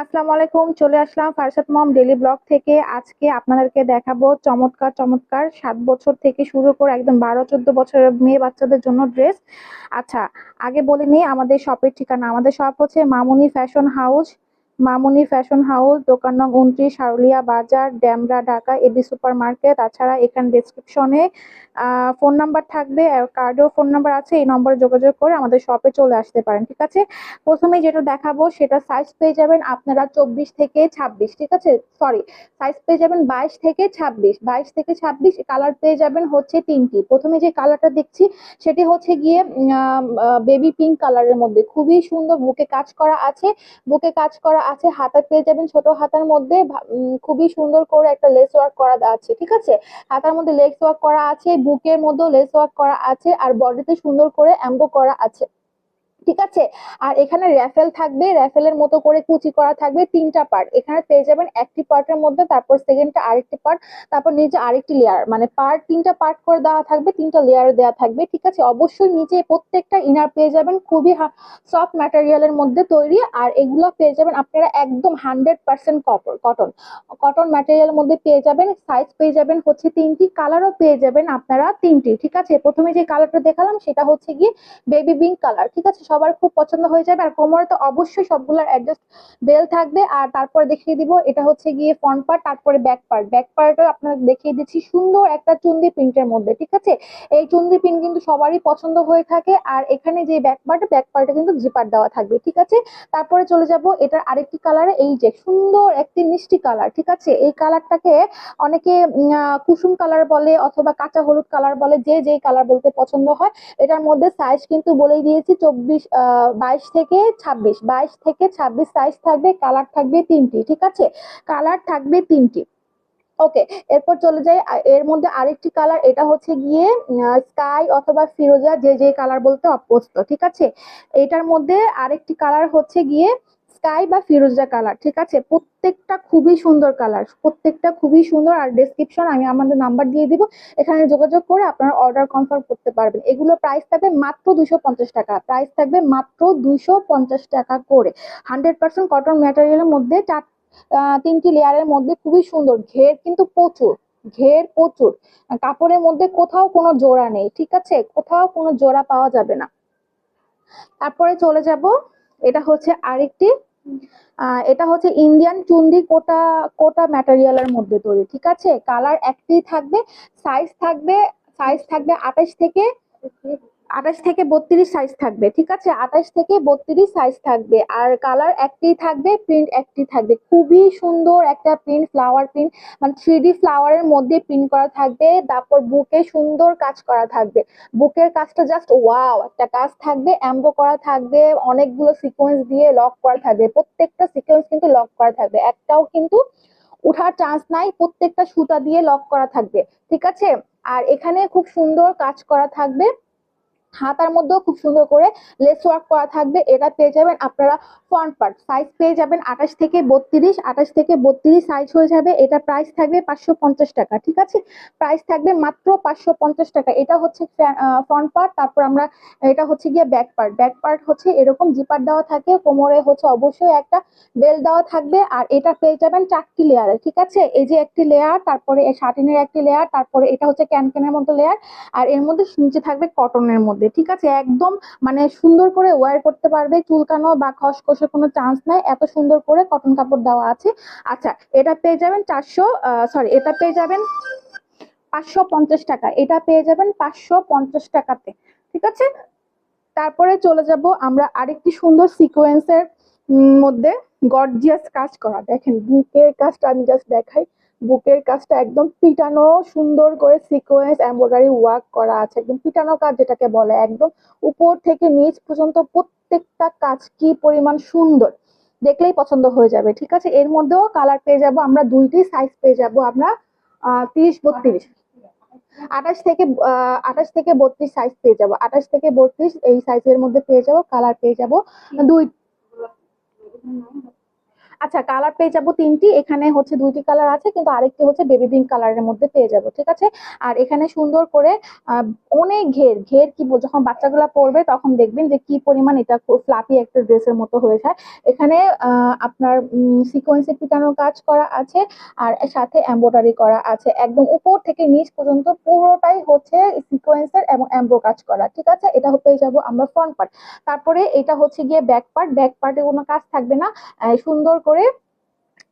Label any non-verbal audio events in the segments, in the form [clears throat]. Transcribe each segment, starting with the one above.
আসসালামু আলাইকুম, চলে আসলাম ফারসাদ মম ডেলি ব্লগ থেকে। আজকে আপনাদেরকে দেখাবো চমৎকার চমৎকার সাত বছর থেকে শুরু করে একদম বারো, চোদ্দ বছরের মেয়ে বাচ্চাদের জন্য ড্রেস আচ্ছা আগে বলে নিই, আমাদের শপের ঠিকানা। আমাদের শপ হচ্ছে Mamoni fashion house Mamoni fashion house, দোকান নং উনত্রিশ সারুলিয়া বাজার, Demra, Dhaka AB super market তাছাড়া এখানে ডেসক্রিপশনে ফোন নাম্বার থাকবে কার্ডেও ফোন নাম্বার আছে, এই নম্বরে যোগাযোগ করে আমাদের শপে চলে আসতে পারেন, ঠিক আছে? প্রথমে যেটা দেখাবো, সেটা সাইজ পেয়ে যাবেন আপনারা চব্বিশ থেকে ছাব্বিশ, ঠিক আছে? সরি সাইজ পেয়ে যাবেন বাইশ থেকে ছাব্বিশ, বাইশ থেকে ছাব্বিশ কালার পেয়ে যাবেন হচ্ছে তিনটি। প্রথমে যে কালারটা দেখছি, সেটি হচ্ছে গিয়ে বেবি পিঙ্ক কালারের মধ্যে। খুবই সুন্দর, বুকে কাজ করা আছে, বুকে কাজ করা আছে হাতা পেয়ে যাবেন ছোট হাতার মধ্যে খুবই সুন্দর করে একটা লেস ওয়ার্ক করা আছে, ঠিক আছে? হাতার মধ্যে লেস ওয়ার্ক করা আছে, বুকের মধ্যেও লেস ওয়ার্ক করা আছে, আর বডিতে সুন্দর করে অ্যাম্বো করা আছে। ঠিক আছে? আর এখানে র্যাফেল থাকবে র্যাফেলের মতো করে কুচি করা থাকবে তিনটা পার্ট এখানে পেয়ে যাবেন একটি পার্টের মধ্যে, তারপর সেকেন্ডটা আরেকটি পার্ট তারপর নিচে আরেকটি লেয়ার মানে পার্ট তিনটা পার্ট করে দেওয়া থাকবে, তিনটা লেয়ার দেওয়া থাকবে, ঠিক আছে? অবশ্যই নিচে প্রত্যেকটা ইনার পেয়ে যাবেন, খুবই সফট ম্যাটেরিয়ালের মধ্যে তৈরি। আর এগুলো পেয়ে যাবেন আপনারা একদম হান্ড্রেড পার্সেন্ট কটন কটন ম্যাটেরিয়ালের মধ্যে পেয়ে যাবেন সাইজ পেয়ে যাবেন হচ্ছে তিনটি কালারও পেয়ে যাবেন আপনারা তিনটি, ঠিক আছে? প্রথমে যে কালারটা দেখালাম, সেটা হচ্ছে গিয়ে বেবি পিঙ্ক কালার ঠিক আছে? সবার খুব পছন্দ হয়ে যাবে। আর কোমরে তো অবশ্যই সবগুলোর অ্যাডজাস্ট বেল থাকবে। আর তারপরে দেখিয়ে দিব, এটা হচ্ছে গিয়ে ফ্রন্ট পার্ট তারপরে ব্যাক পার্ট ব্যাক পার্টও আপনাদের দেখিয়ে দিচ্ছি, সুন্দর একটা চুন্দি প্রিন্টের মধ্যে, ঠিক আছে? এই চুন্দি প্রিন্ট কিন্তু সবারই পছন্দ হয়ে থাকে। আর এখানে যে ব্যাক পার্ট ব্যাক পার্টে কিন্তু জিপার দেওয়া থাকবে, ঠিক আছে? তারপরে চলে যাব, এটার আরেকটি কালারে এই যে সুন্দর একটি মিষ্টি কালার ঠিক আছে? এই কালারটাকে অনেকে কুসুম কালার বলে অথবা কাঁচা হলুদ কালার বলে, যে যেই কালার বলতে পছন্দ হয়, এটার মধ্যে সাইজ কিন্তু বলেই দিয়েছি, চব্বিশ বাইশ থেকে ছাব্বিশ। বাইশ থেকে ছাব্বিশ সাইজ থাকবে কালার থাকবে তিনটি, ঠিক আছে? কালার থাকবে তিনটি। ওকে এরপর চলে যাই এর মধ্যে আরেকটি কালার এটা হচ্ছে গিয়ে স্কাই অথবা ফিরোজা, যে যে কালার বলতে অভ্যস্ত, ঠিক আছে? এটার মধ্যে আরেকটি কালার হচ্ছে গিয়ে স্কাই বা ফিরোজা কালার ঠিক আছে? প্রত্যেকটা খুবই সুন্দর কালার প্রত্যেকটা খুবই সুন্দর আর ডেসক্রিপশন আমি আমাদের নাম্বার দিয়ে দিব, এখানে যোগাযোগ করে আপনারা অর্ডার কনফার্ম করতে পারবেন। এগুলো প্রাইস থাকবে মাত্র দুশো টাকা প্রাইস থাকবে মাত্র দুশো টাকা করে। হান্ড্রেড পার্সেন্ট কটন ম্যাটেরিয়ালের মধ্যে চার তিনটি লেয়ারের মধ্যে খুবই সুন্দর, ঘের কিন্তু প্রচুর, ঘের প্রচুর। কাপড়ের মধ্যে কোথাও কোনো জোড়া নেই, ঠিক আছে? কোথাও কোনো জোড়া পাওয়া যাবে না। তারপরে চলে যাব, এটা হচ্ছে আরেকটি এটা হচ্ছে ইন্ডিয়ান চুন্দি কোটা কোটা ম্যাটেরিয়ালের মধ্যে তৈরি, ঠিক আছে? কালার একটি থাকবে সাইজ থাকবে সাইজ থাকবে আঠাশ থেকে আঠাশ থেকে বত্রিশ সাইজ থাকবে, ঠিক আছে? আঠাশ থেকে বত্রিশ সাইজ থাকবে। আর কালার একটি থাকবে প্রিন্ট একটি থাকবে। খুবই সুন্দর একটা প্রিন্ট ফ্লাওয়ার প্রিন্ট মানে থ্রি ফ্লাওয়ারের মধ্যে প্রিন্ট করা থাকবে। তারপর বুকে সুন্দর কাজ করা থাকবে। বুকের কাজটা জাস্ট ওয়াও একটা কাজ থাকবে এমব্রো করা থাকবে, অনেকগুলো সিকোয়েন্স দিয়ে লক করা থাকবে। প্রত্যেকটা সিকোয়েন্স কিন্তু লক করা থাকবে। একটাও কিন্তু উঠার চান্স নাই, প্রত্যেকটা সুতা দিয়ে লক করা থাকবে, ঠিক আছে? আর এখানে খুব সুন্দর কাজ করা থাকবে। হাতার মধ্যেও খুব সুন্দর করে লেস ওয়ার্ক করা থাকবে। এটা পেয়ে যাবেন আপনারা ফ্রন্ট পার্ট সাইজ পেয়ে যাবেন আঠাশ থেকে বত্রিশ, আঠাশ থেকে বত্রিশ সাইজ হয়ে যাবে। এটা প্রাইস থাকবে পাঁচশো পঞ্চাশ টাকা, ঠিক আছে? প্রাইস থাকবে মাত্র পাঁচশো পঞ্চাশ টাকা। এটা হচ্ছে ফ্রন্ট পার্ট তারপর আমরা, এটা হচ্ছে গিয়ে ব্যাক পার্ট ব্যাক পার্ট হচ্ছে এরকম জিপার দেওয়া থাকে, কোমরে হচ্ছে অবশ্যই একটা বেল দেওয়া থাকবে। আর এটা পেয়ে যাবেন চারটি লেয়ারে ঠিক আছে? এই যে একটি লেয়ার তারপরে শার্টিনের একটি লেয়ার তারপরে এটা হচ্ছে ক্যানক্যানের মতো লেয়ার আর এর মধ্যে নিচে থাকবে কটনের মধ্যে। ঠিক আছে? একদম মানে সুন্দর করে ওয়ার করতে পারবে, চুলকানো বা খসখসে কোনো চান্স নাই, এত সুন্দর করে কটন কাপড় দেওয়া আছে। আচ্ছা এটা পেয়ে যাবেন চারশো সরি এটা পেয়ে যাবেন পাঁচশো পঞ্চাশ টাকা, এটা পেয়ে যাবেন পাঁচশো পঞ্চাশ টাকাতে, ঠিক আছে? তারপরে চলে যাব আমরা আরেকটি সুন্দর সিকোয়েন্সের মধ্যে গর্জিয়াস কাজ করা। দেখেন, বুকের কাজটা আমি জাস্ট দেখাই। বুকের কাজটা একদম পিটানো, সুন্দর করে সিকোয়েন্স এমব্রয়ডারি ওয়ার্ক করা আছে, একদম পিটানো কাজ যেটাকে বলে, একদম উপর থেকে নিচ পর্যন্ত প্রত্যেকটা কাজ কি পরিমাণ সুন্দর দেখলেই পছন্দ হয়ে যাবে, ঠিক আছে? এর মধ্যেও কালার পেয়ে যাব আমরা, দুইটি সাইজ পেয়ে যাব আমরা তিরিশ, বত্রিশ। আঠাশ থেকে আঠাশ থেকে বত্রিশ সাইজ পেয়ে যাব, আঠাশ থেকে বত্রিশ এই সাইজের মধ্যে পেয়ে যাব কালার পেয়ে যাব, দুই আচ্ছা কালার পেয়ে যাব তিনটি, এখানে হচ্ছে দুইটি কালার আছে, কিন্তু আরেকটি হচ্ছে বেবি পিঙ্ক কালারের মধ্যে পেয়ে যাব, ঠিক আছে? আর এখানে সুন্দর করে অনেক ঘের ঘের কি যখন বাচ্চাগুলো পরবে তখন দেখবেন যে কি পরিমাণ এটা ফ্লাপি একটা ড্রেসের মতো হয়ে যায়। এখানে আপনার সিকোয়েন্সে পিটানো কাজ করা আছে, আর সাথে এমব্রয়ডারি করা আছে, একদম উপর থেকে নিচ পর্যন্ত পুরোটাই হচ্ছে সিকোয়েন্সের এবং এমব্রো কাজ করা, ঠিক আছে? এটা পেয়ে যাব আমরা ফ্রন্ট পার্ট তারপরে এটা হচ্ছে গিয়ে ব্যাক পার্ট ব্যাক পার্টে কোনো কাজ থাকবে না সুন্দর করে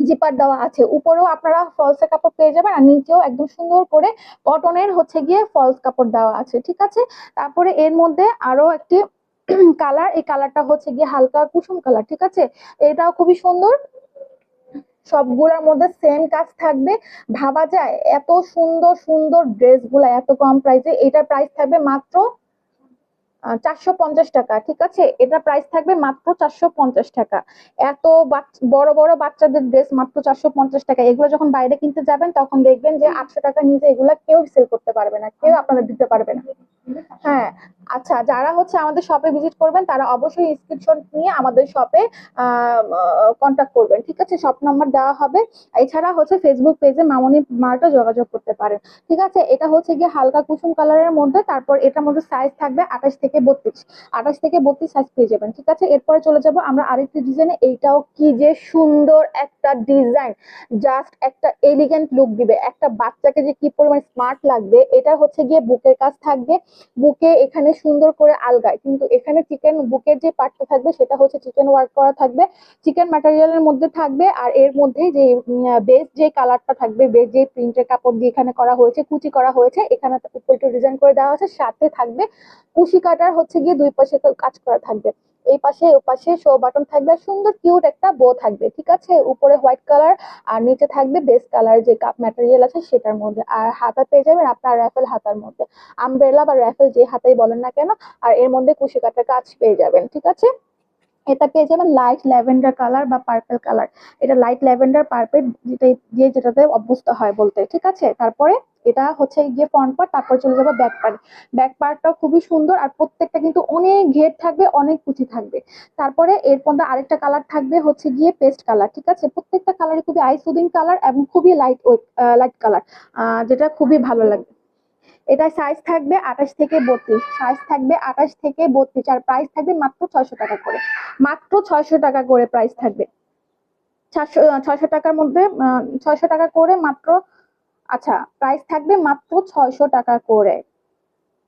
জিপার দেওয়া আছে। উপরেও আপনারা ফলস কাপড় পেয়ে যাবেন আর নিচেও একদম সুন্দর করে কটনের হচ্ছে গিয়ে ফলস কাপড় দেওয়া আছে, ঠিক আছে? তারপরে এর মধ্যে আরও একটি [clears throat] কালার এই কালারটা হচ্ছে গিয়ে হালকা কুসুম কালার ঠিক আছে? এটাও খুবই সুন্দর। সবগুলোর মধ্যে সেম কাজ থাকবে। ভাবা যায় এত সুন্দর সুন্দর ড্রেসগুলো এত কম প্রাইসে এটার প্রাইস থাকবে মাত্র চারশো পঞ্চাশ টাকা ঠিক আছে? এটা প্রাইস থাকবে মাত্র চারশো পঞ্চাশ টাকা। এত বড় বড় বাচ্চাদের ড্রেস মাত্র চারশো পঞ্চাশ টাকা। এগুলো যখন বাইরে কিনতে যাবেন তখন দেখবেন যে আটশো টাকা নিচে এগুলা কেউ সেল করতে পারবে না কেউ আপনারা দিতে পারবে না। হ্যাঁ আচ্ছা যারা হচ্ছে আমাদের শপে ভিজিট করবেন, তারা অবশ্যই স্ক্রিনশট নিয়ে আমাদের শপে কন্ট্যাক্ট করবেন, ঠিক আছে? শপ নাম্বার দেওয়া হবে। এছাড়া হচ্ছে ফেসবুক পেজে মামনি মার্টও যোগাযোগ করতে পারেন, ঠিক আছে? এটা হচ্ছে গিয়ে হালকা কুসুম কালারের মধ্যে, তারপর এটার মধ্যে সাইজ থাকবে আঠাশ থেকে বত্রিশ। আঠাশ থেকে বত্রিশ সাইজ পেয়ে যাবেন, ঠিক আছে? এরপরে চলে যাব আমরা আরেকটি ডিজাইনে এইটাও কি যে সুন্দর একটা ডিজাইন জাস্ট একটা এলিগেন্ট লুক দিবে। একটা বাচ্চাকে যে কি পরিমাণ স্মার্ট লাগবে, এটা হচ্ছে গিয়ে বুকের কাজ থাকবে। বুকে এখানে সুন্দর করে আলগায়। কিন্তু এখানে চিকেন বুকের যে পার্টটা থাকবে, সেটা হচ্ছে চিকেন ওয়ার্ক করা থাকবে। চিকেন ম্যাটেরিয়ালের মধ্যে থাকবে আর এর মধ্যে যে বেস যে কালারটা থাকবে বেস যে প্রিন্টের কাপড় দিয়ে এখানে করা হয়েছে, কুচি করা হয়েছে, এখানে উপরে একটু ডিজাইন করে দেওয়া আছে, সাথে থাকবে কুশি কাটার হচ্ছে গিয়ে দুই পাশে কাজ করা থাকবে। এই পাশে, ও পাশে শো বাটন থাকবে। আর সুন্দর কিউট একটা বো থাকবে, ঠিক আছে? উপরে হোয়াইট কালার আর নিচে থাকবে বেস কালার যে কাপ ম্যাটেরিয়াল আছে সেটার মধ্যে। আর হাতা পেয়ে যাবেন আপনার র্যাফেল হাতার মধ্যে। আমব্রেলা বা র্যাফেল যে হাতাই বলেন না কেন, আর এর মধ্যে কুশি কাটার কাজ পেয়ে যাবেন, ঠিক আছে? এটা পেয়ে যাবেন লাইট ল্যাভেন্ডার কালার বা পার্পেল কালার এটা লাইট ল্যাভেন্ডার পার্পেল যেটা দিয়ে যেটাতে অভ্যস্ত হয় বলতে, ঠিক আছে? তারপরে এটা হচ্ছে গিয়ে ফ্রন্ট পার্ট তারপর চলে যাবে ব্যাক পার্ট ব্যাক পার্টটাও খুবই সুন্দর আর প্রত্যেকটা কিন্তু অনেক ঘের থাকবে, অনেক কুচি থাকবে। তারপরে এর মধ্যে আরেকটা কালার থাকবে হচ্ছে গিয়ে পেস্ট কালার ঠিক আছে? প্রত্যেকটা কালারই খুবই আই সুদিং কালার এবং খুবই লাইট ওয়েট লাইট কালার যেটা খুবই ভালো লাগবে। এটা সাইজ থাকবে আঠাশ থেকে বত্রিশ। সাইজ থাকবে আঠাশ থেকে বত্রিশ আর প্রাইস থাকবে মাত্র ছয়শো টাকা করে। মাত্র ছয়শো টাকা করে প্রাইস থাকবে। ছয়শো টাকার মধ্যে ছয়শো টাকা করে মাত্র আচ্ছা প্রাইস থাকবে মাত্র ছয়শো টাকা করে।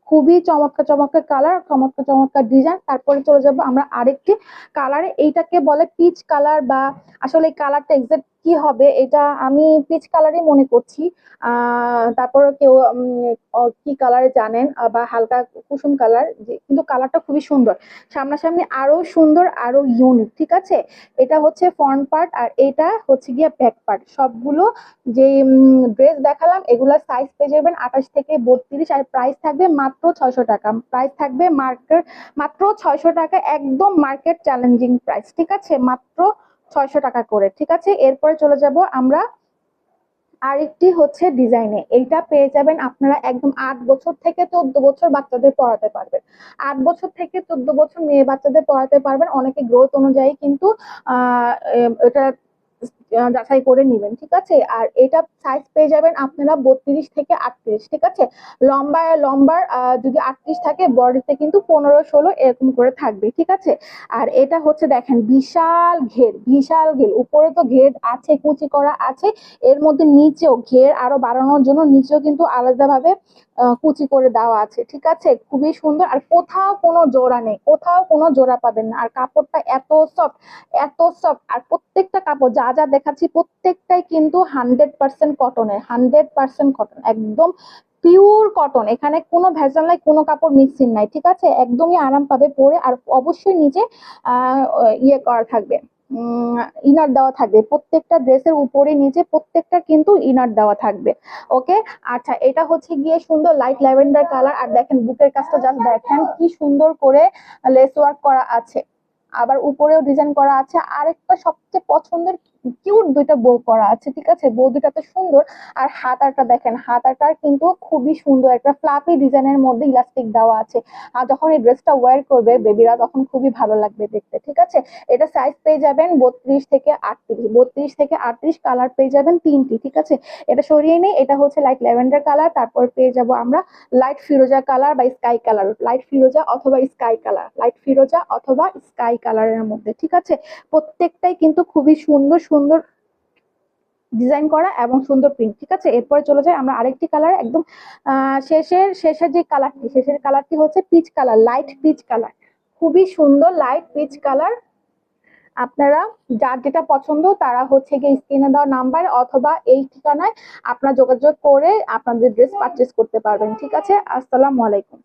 খুবই চমৎকার চমৎকার কালার চমৎকার চমৎকার ডিজাইন তারপরে চলে যাব আমরা আরেকটি কালারে এইটাকে বলে পিচ কালার বা, আসলে এই কালারটা এক্সাক্ট কি হবে? এটা আমি পিচ কালারই মনে করছি। তারপর কেউ কি কালার জানেন? বা হালকা কুসুম কালার কিন্তু কালারটা খুবই সুন্দর। সামনাসামনি আরও সুন্দর, আরও ইউনিক ঠিক আছে? এটা হচ্ছে ফ্রন্ট পার্ট আর এটা হচ্ছে গিয়ে ব্যাক পার্ট সবগুলো যে ড্রেস দেখালাম, এগুলা সাইজ পেয়ে যাবেন আঠাশ থেকে বত্রিশ আর প্রাইস থাকবে মাত্র ছয়শো টাকা। প্রাইস থাকবে মার্কেট মাত্র ছয়শো টাকা, একদম মার্কেট চ্যালেঞ্জিং প্রাইস ঠিক আছে? মাত্র ছয়শো টাকা করে, ঠিক আছে? এরপরে চলে যাব আমরা আরেকটি হচ্ছে ডিজাইনে এইটা পেয়ে যাবেন আপনারা একদম আট বছর থেকে চোদ্দ বছর বাচ্চাদের পড়াতে পারবেন। আট বছর থেকে চোদ্দ বছর মেয়ে বাচ্চাদের পড়াতে পারবেন। অনেকে গ্রোথ অনুযায়ী কিন্তু, আহ এটা যাচাই করে নেবেন, ঠিক আছে? আর এটা সাইজ পেয়ে যাবেন আপনারা বত্রিশ থেকে আটত্রিশ, ঠিক আছে? লম্বা, লম্বার যদি আটত্রিশ থাকে, বডিতে কিন্তু পনেরো, ষোলো এরকম করে থাকবে, ঠিক আছে? আর এটা হচ্ছে দেখেন, বিশাল ঘের বিশাল ঘের। উপরে তো ঘের আছে, কুচি করা আছে। এর মধ্যে নিচেও ঘের আরও বাড়ানোর জন্য নিচেও কিন্তু আলাদাভাবে কুচি করে দেওয়া আছে, ঠিক আছে? খুবই সুন্দর। আর কোথাও কোনো জোড়া নেই, কোথাও কোনো জোড়া পাবেন না। আর কাপড়টা এত সফট এত সফট আর প্রত্যেকটা কাপড়, যা যা দেখাচ্ছি প্রত্যেকটাই কিন্তু হান্ড্রেড পার্সেন্ট কটনের হান্ড্রেড পার্সেন্ট কটন একদম পিওর কটন এখানে কোনো ভেজাল নাই, কোনো কাপড় মিক্সিং নাই, ঠিক আছে? একদমই আরাম পাবে পরে আর অবশ্যই নিচে ইয়ে করা থাকবে ইনার দেওয়া থাকবে, প্রত্যেকটা ড্রেসের উপরে নিচে প্রত্যেকটা কিন্তু ইনার দেওয়া থাকবে ওকে আচ্ছা এটা হচ্ছে গিয়ে সুন্দর লাইট ল্যাভেন্ডার কালার আর দেখেন বুকের কাজটা জাস্ট দেখেন কি সুন্দর করে লেস ওয়ার্ক করা আছে, আবার উপরেও ডিজাইন করা আছে, আরেকটা সবচেয়ে পছন্দের কিউট দুইটা বউ করা আছে, ঠিক আছে? বউ দুইটা তো সুন্দর। আর হাতাটা দেখেন হাতাটা কিন্তু খুবই সুন্দর। একটা ফ্লাফি ডিজাইনের মধ্যে ইলাস্টিক দেওয়া আছে। আর যখন এই ড্রেসটা ওয়্যার করবে বেবিরা তখন খুবই ভালো লাগবে দেখতে, ঠিক আছে? এটা সাইজ পেয়ে যাবেন বত্রিশ থেকে আটত্রিশ। বত্রিশ থেকে আটত্রিশ কালার পেয়ে যাবেন তিনটি, ঠিক আছে? এটা সরিয়ে নেই এটা হচ্ছে লাইট ল্যাভেন্ডার কালার তারপর পেয়ে যাব আমরা লাইট ফিরোজা কালার বা স্কাই কালার লাইট ফিরোজা অথবা স্কাই কালার লাইট ফিরোজা অথবা স্কাই কালারের মধ্যে, ঠিক আছে? প্রত্যেকটাই কিন্তু খুবই সুন্দর সুন্দর ডিজাইন করা এবং সুন্দর প্রিন্ট ঠিক আছে? এরপরে চলে যাই আমরা আরেকটি কালার একদম শেষের শেষের যে কালারটি শেষের কালারটি হচ্ছে peach colour light peach colour খুবই সুন্দর লাইট পিচ কালার আপনারা যার যেটা পছন্দ, তারা হচ্ছে গিয়ে স্ক্রিনে দেওয়া নাম্বার অথবা এই ঠিকানায় আপনারা যোগাযোগ করে আপনাদের ড্রেস পারচেস করতে পারবেন, ঠিক আছে? আসসালামু আলাইকুম।